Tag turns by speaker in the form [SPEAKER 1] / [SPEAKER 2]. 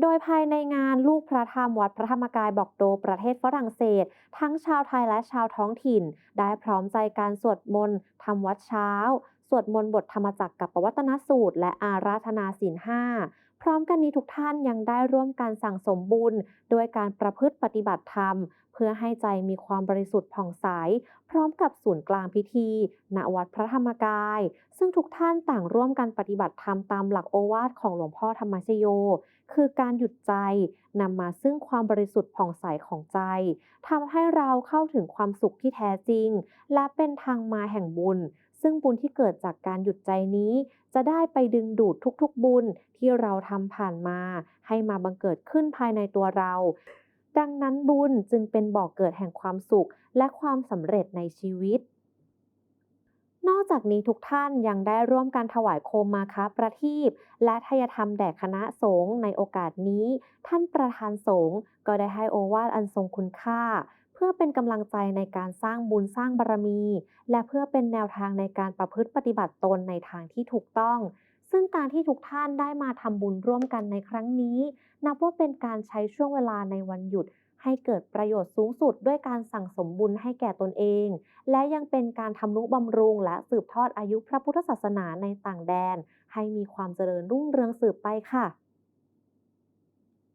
[SPEAKER 1] โดยภายในงานลูกพระธรรมวัดพระธรรมกายบอกโดประเทศฝรั่งเศส ทั้งชาวไทยและชาวท้องถิ่น ได้พร้อมใจการสวดมนต์ทำวัดเช้า สวดมนต์บทธรรมจักรกับปวัตนสูตร และอาราธนาศีลห้า ร้อมกันนี้ทุกท่านยังได้ร่วมกันสั่งสมบุญโดยการประพฤติปฏิบัติธรรม เพื่อให้ใจมีความบริสุทธิ์ผ่องใส พร้อมกับศูนย์กลางพิธี ณวัดพระธรรมกาย ซึ่งทุกท่านต่างร่วมกันปฏิบัติธรรมตามหลักโอวาทของหลวงพ่อธรรมชโย คือการหยุดใจนำมาซึ่งความบริสุทธิ์ผ่องใสของใจทำให้เราเข้าถึงความสุขที่แท้จริง และเป็นทางมาแห่งบุญ ซึ่งบุญที่เกิดจากการหยุดใจนี้ จะได้ไปดึงดูดทุกๆบุญที่เราทำผ่านมา ให้มาบังเกิดขึ้นภายในตัวเรา ดังนั้นบุญจึงเป็นบ่อกเกิดแห่งความสุข และความสำเร็จในชีวิต นอกจากนี้ทุกท่านยังได้ร่วมกันถวายโคมมาคาประทีปและทายธรรมแด่คณะสงฆ์ในโอกาสนี้ ท่านประธานสงฆ์ก็ได้ให้โอวาทอันทรงคุณค่า เพื่อเป็นกำลังใจในการสร้างบุญสร้างบารมี และเพื่อเป็นแนวทางในการประพฤติปฏิบัติตนในทางที่ถูกต้อง ซึ่งการที่ทุกท่านได้มาทำบุญร่วมกันในครั้งนี้ นับว่าเป็นการใช้ช่วงเวลาในวันหยุดให้เกิดประโยชน์สูงสุดด้วยการสั่งสมบุญให้แก่ตนเอง และยังเป็นการทำนุบำรุงและสืบทอดอายุพระพุทธศาสนาในต่างแดน ให้มีความเจริญรุ่งเรืองสืบไปค่ะ